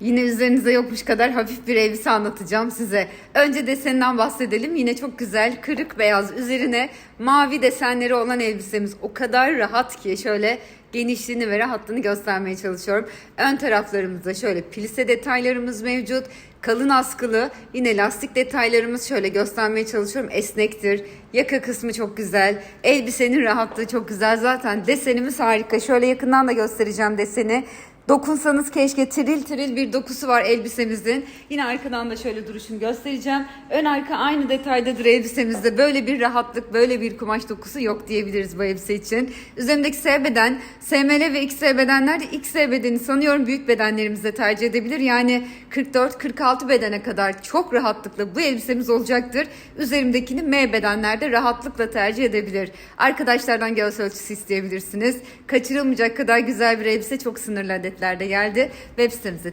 Yine üzerinize yokmuş kadar hafif bir elbise anlatacağım size. Önce deseninden bahsedelim. Yine çok güzel kırık beyaz üzerine mavi desenleri olan elbisemiz. O kadar rahat ki şöyle genişliğini ve rahatlığını göstermeye çalışıyorum. Ön taraflarımızda şöyle plise detaylarımız mevcut. Kalın askılı yine lastik detaylarımız şöyle göstermeye çalışıyorum. Esnektir. Yaka kısmı çok güzel. Elbisenin rahatlığı çok güzel. Zaten desenimiz harika. Şöyle yakından da göstereceğim deseni. Dokunsanız keşke tiril tiril bir dokusu var elbisemizin. Yine arkadan da şöyle duruşunu göstereceğim. Ön arka aynı detaydadır elbisemizde. Böyle bir rahatlık, böyle bir kumaş dokusu yok diyebiliriz bu elbise için. Üzerimdeki S beden, SML ve XL bedenler de XL bedeni sanıyorum büyük bedenlerimizde tercih edebilir. Yani 44-46 bedene kadar çok rahatlıkla bu elbisemiz olacaktır. Üzerimdekini M bedenlerde rahatlıkla tercih edebilir. Arkadaşlardan göğüs ölçüsü isteyebilirsiniz. Kaçırılmayacak kadar güzel bir elbise çok sınırlı adetlerde geldi. Web sitemize